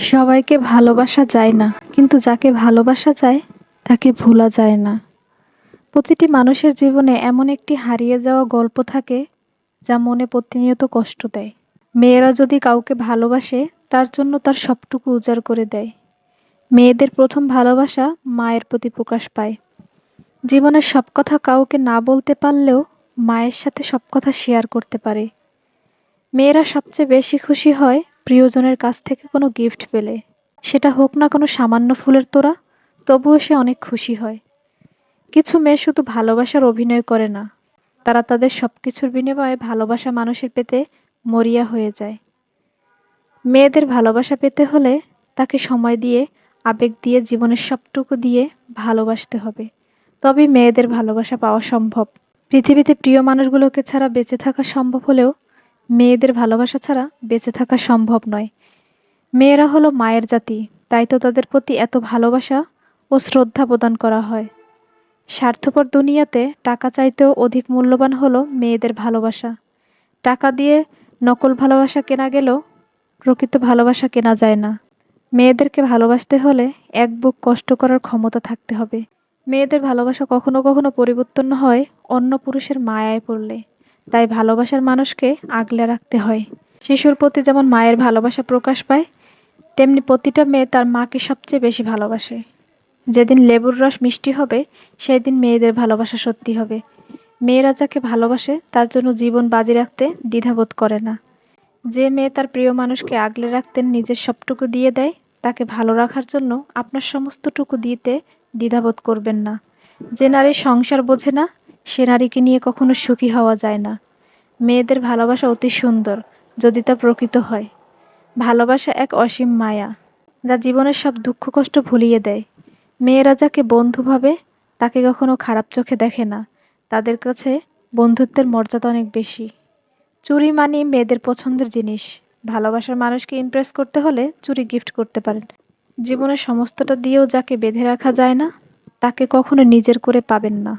সবাইকে ভালোবাসা যায় না, কিন্তু যাকে ভালোবাসা যায়, তাকে ভোলা যায় না। প্রতিটি মানুষের জীবনে এমন একটি হারিয়ে যাওয়া গল্প থাকে, যা মনে প্রতিনিয়ত কষ্ট দেয়। মেয়েরা যদি কাউকে ভালোবাসে, তার জন্য তার সবটুকু উজাড় করে দেয়। মেয়েদের প্রথম ভালোবাসা মায়ের প্রতি প্রকাশ পায়। জীবনের সব কথা কাউকে না বলতে পারলেও মায়ের সাথে সব কথা শেয়ার করতে পারে। মেয়েরা সবচেয়ে বেশি খুশি হয় প্রিয়জনের কাছ থেকে কোনো গিফট পেলে, সেটা হোক না কোনো সামান্য ফুলের তোড়া, তবুও সে অনেক খুশি হয়। কিছু মেয়ে শুধু ভালোবাসার অভিনয় করে না, তারা তাদের সব কিছুর বিনিময়ে ভালোবাসা মানুষের পেতে মরিয়া হয়ে যায়। মেয়েদের ভালোবাসা পেতে হলে তাকে সময় দিয়ে, আবেগ দিয়ে, জীবনের সবটুকু দিয়ে ভালোবাসতে হবে। তবে মেয়েদের ভালোবাসা পাওয়া সম্ভব। পৃথিবীতে প্রিয় মানুষগুলোকে ছাড়া বেঁচে থাকা সম্ভব হলেও মেয়েদের ভালোবাসা ছাড়া বেঁচে থাকা সম্ভব নয়। মেয়েরা হলো মায়ের জাতি, তাই তো তাদের প্রতি এত ভালোবাসা ও শ্রদ্ধা প্রদান করা হয়। স্বার্থপর দুনিয়াতে টাকা চাইতেও অধিক মূল্যবান হলো মেয়েদের ভালোবাসা। টাকা দিয়ে নকল ভালোবাসা কেনা গেলেও প্রকৃত ভালোবাসা কেনা যায় না। মেয়েদেরকে ভালোবাসতে হলে এক বুক কষ্ট করার ক্ষমতা থাকতে হবে। মেয়েদের ভালোবাসা কখনো কখনো পরিবর্তন হয় অন্য পুরুষের মায়ায় পড়লে। তাই ভালোবাসার মানুষকে আগলে রাখতে হয়। শিশুর প্রতি যেমন মায়ের ভালোবাসা প্রকাশ পায়, তেমনি প্রতিটা মেয়ে তার মাকে সবচেয়ে বেশি ভালোবাসে। যেদিন লেবুর রস মিষ্টি হবে সেই দিন মেয়েদের ভালোবাসা সত্যি হবে। মেয়েরা যাকে ভালোবাসে, তার জন্য জীবন বাজি রাখতে দ্বিধাবোধ করে না। যে মেয়ে তার প্রিয় মানুষকে আগলে রাখতেন নিজের সবটুকু দিয়ে দেয়, তাকে ভালো রাখার জন্য আপনার সমস্তটুকু দিতে দ্বিধাবোধ করবেন না। যে নারী সংসার বোঝে না সে নারীকে নিয়ে কখনো সুখী হওয়া যায় না। মেয়েদের ভালোবাসা অতি সুন্দর, যদি তা প্রকৃত হয়। ভালোবাসা এক অসীম মায়া, যা জীবনের সব দুঃখ কষ্ট ভুলিয়ে দেয়। মেয়েরা যাকে বন্ধু ভাবে, তাকে কখনো খারাপ চোখে দেখে না। তাদের কাছে বন্ধুত্বের মর্যাদা অনেক বেশি। চুরি মানি মেয়েদের পছন্দের জিনিস। ভালোবাসার মানুষকে ইমপ্রেস করতে হলে চুরি গিফট করতে পারেন। জীবনের সমস্তটা দিয়েও যাকে বেঁধে রাখা যায় না, তাকে কখনো নিজের করে পাবেন না।